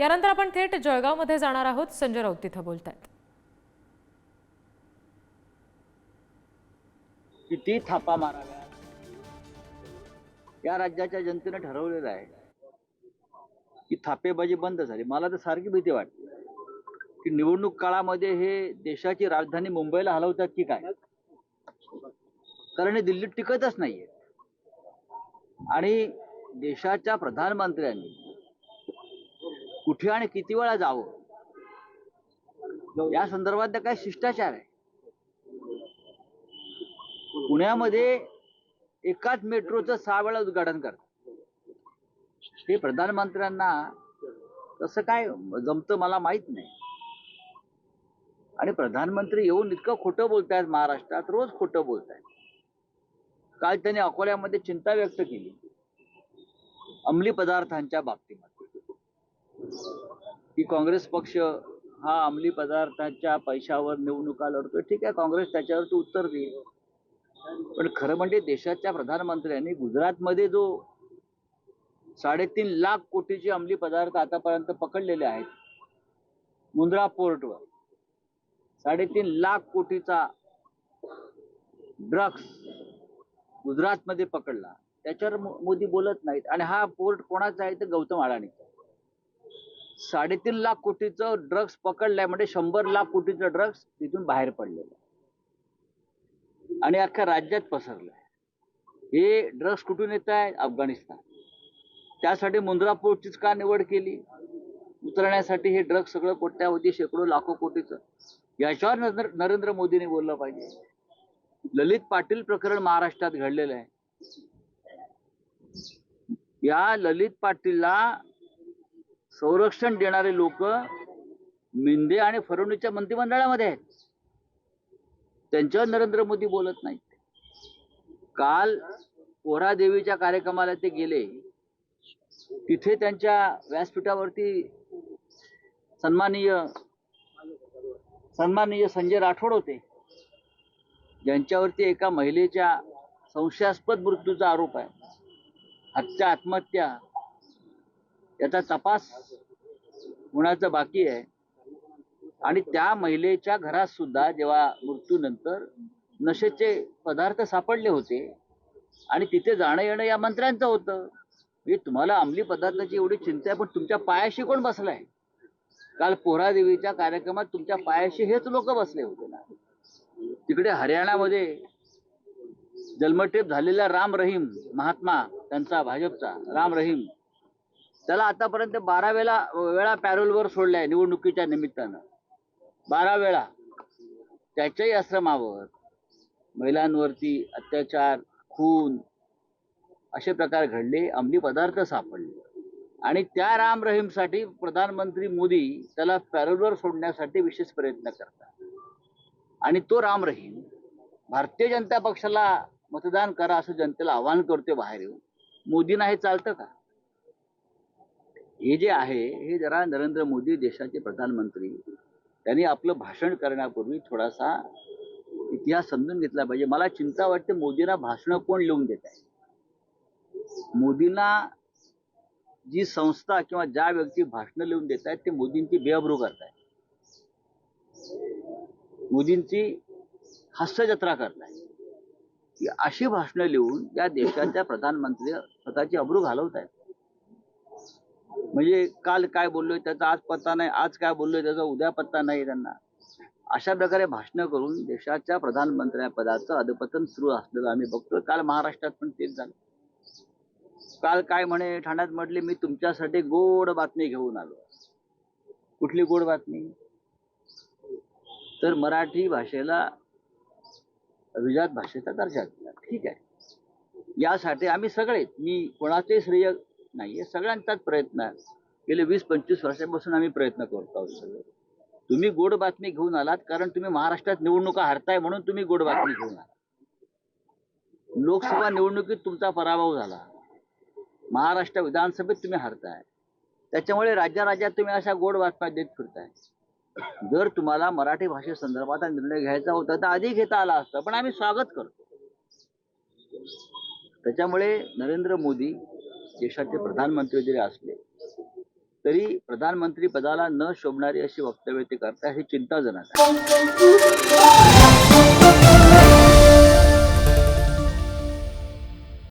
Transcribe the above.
यानंतर आपण थेट जळगावमध्ये जाणार आहोत. संजय राऊत तिथं बोलतायत. किती थापा माराव्या? या राज्याच्या जनतेने ठरवलेलं आहे की थापेबाजी बंद झाली. मला तर सारखी भीती वाटते की निवडणूक काळामध्ये हे देशाची राजधानी मुंबईला हलवतात की काय? कारण हे दिल्लीत टिकतच नाहीये. आणि देशाच्या प्रधानमंत्र्यांनी कुठे आणि किती वेळा जावं? या संदर्भात काय शिष्टाचार आहे. पुण्यामध्ये एकाच मेट्रोचं सहा वेळा उद्घाटन करतात. हे प्रधानमंत्र्यांना तसं काय जमतं मला माहीत नाही. आणि प्रधानमंत्री येऊन इतकं खोटं बोलतायत महाराष्ट्रात रोज खोटं बोलतायत. काल त्यांनी अकोल्यामध्ये चिंता व्यक्त केली. अंमली पदार्थांच्या बाबतीमध्ये. की काँग्रेस पक्ष हा अंमली पदार्थाच्या पैशावर निवडणुका लढतोय. ठीक आहे काँग्रेस त्याच्यावर उत्तर देईल पण खरं म्हणजे देशाच्या प्रधानमंत्र्यांनी गुजरातमध्ये जो साडेतीन लाख कोटीचे अंमली पदार्थ आतापर्यंत पकडलेले आहेत मुंद्रा पोर्टवर साडेतीन लाख कोटीचा ड्रग्स गुजरातमध्ये पकडला. त्याच्यावर मोदी बोलत नाहीत. आणि हा पोर्ट कोणाचा आहे तर गौतम अडाणीचा. साडेतीन लाख कोटीचं ड्रग्स पकडलंय म्हणजे शंभर लाख कोटीचं ड्रग्स तिथून बाहेर पडलेलं आहे. आणि अख्ख्या राज्यात पसरलंय. हे ड्रग्स कुठून येत आहे? अफगाणिस्तान. त्यासाठी मुंद्रा पोर्टचीच का निवड केली? उतरण्यासाठी हे ड्रग्स सगळं कोट्यावधी शेकडो लाखो कोटीचं. याच्यावर नरेंद्र नरेंद्र मोदींनी बोललं पाहिजे. ललित पाटील प्रकरण महाराष्ट्रात घडलेलं आहे. या ललित पाटीलला संरक्षण देणारे लोक मिंदे आणि फडणवीसच्या मंत्रिमंडळामध्ये आहेत. त्यांच्यावर नरेंद्र मोदी बोलत नाहीत. काल पोहरा देवीच्या कार्यक्रमाला ते गेले. तिथे त्यांच्या व्यासपीठावरती सन्माननीय सन्माननीय संजय राठोड होते. ज्यांच्यावरती एका महिलेच्या संशयास्पद मृत्यूचा आरोप आहे. हत्या आत्महत्या याचा तपास होण्याचं बाकी आहे. आणि त्या महिलेच्या घरात सुद्धा जेव्हा मृत्यूनंतर नशेचे पदार्थ सापडले होते आणि तिथे जाणं येणं या मंत्र्यांचं होतं. म्हणजे तुम्हाला अंमली पदार्थाची एवढी चिंता आहे पण तुमच्या पायाशी कोण बसलाय? काल पोहरादेवीच्या कार्यक्रमात तुमच्या पायाशी हेच लोक बसले होते ना. तिकडे हरियाणामध्ये जन्मठेप झालेला राम रहीम महात्मा त्यांचा भाजपचा राम रहीम त्याला आतापर्यंत बारा वेळा वेळा पॅरोलवर सोडलाय निवडणुकीच्या निमित्तानं. बारा वेळा. त्याच्याही आश्रमावर महिलांवरती अत्याचार खून असे प्रकार घडले अंमली पदार्थ सापडले. आणि त्या राम रहीमसाठी प्रधानमंत्री मोदी त्याला पॅरोलवर सोडण्यासाठी विशेष प्रयत्न करतात. आणि तो राम रहीम भारतीय जनता पक्षाला मतदान करा असं जनतेला आवाहन करतोय बाहेर येऊन. मोदींना हे चालतं का? हे जे आहे हे जरा नरेंद्र मोदी देशाचे प्रधानमंत्री त्यांनी आपलं भाषण करण्यापूर्वी थोडासा इतिहास समजून घेतला पाहिजे. मला चिंता वाटते मोदींना भाषणं कोण लिहून देत आहे? मोदींना जी संस्था किंवा ज्या व्यक्ती भाषणं लिहून देत आहेत ते मोदींची बेअब्रू करतायत मोदींची हास्यजत्रा करतायत की अशी भाषणं लिहून या देशाच्या प्रधानमंत्री स्वतःची अब्रू घालवत आहेत. म्हणजे काल काय बोललोय त्याचा आज पत्ता नाही आज काय बोललोय त्याचा उद्या पत्ता नाही त्यांना. अशा प्रकारे भाषणं करून देशाच्या प्रधानमंत्र्यापदाचं अधपतन सुरू असलेलं आम्ही बघतोय. काल महाराष्ट्रात पण तेच झालं. काल काय म्हणे ठाण्यात म्हटले मी तुमच्यासाठी गोड बातमी घेऊन आलो. कुठली गोड बातमी? तर मराठी भाषेला अभिजात भाषेचा दर्जा दिला. ठीक आहे. यासाठी आम्ही सगळे मी कोणाचे श्रेय नाहीये. सगळ्यांचाच प्रयत्न आहे. गेले वीस पंचवीस वर्षापासून आम्ही प्रयत्न करतो आहोत सगळे. तुम्ही गोड बातमी घेऊन आलात कारण तुम्ही महाराष्ट्रात निवडणुका हरताय म्हणून तुम्ही गोड बातमी घेऊन आलात. लोकसभा निवडणुकीत तुमचा पराभव झाला. महाराष्ट्र विधानसभेत तुम्ही हरताय. त्याच्यामुळे राज्या राज्यात तुम्ही अशा गोड बातम्या देत फिरताय. जर तुम्हाला मराठी भाषेसंदर्भात निर्णय घ्यायचा होता तर आधी घेता आला असता पण आम्ही स्वागत करतो. त्याच्यामुळे नरेंद्र मोदी देशाचे प्रधानमंत्री जरी असले तरी प्रधानमंत्री पदाला न शोभणारी अशी वक्तव्य ते करतात हे चिंताजनक आहे.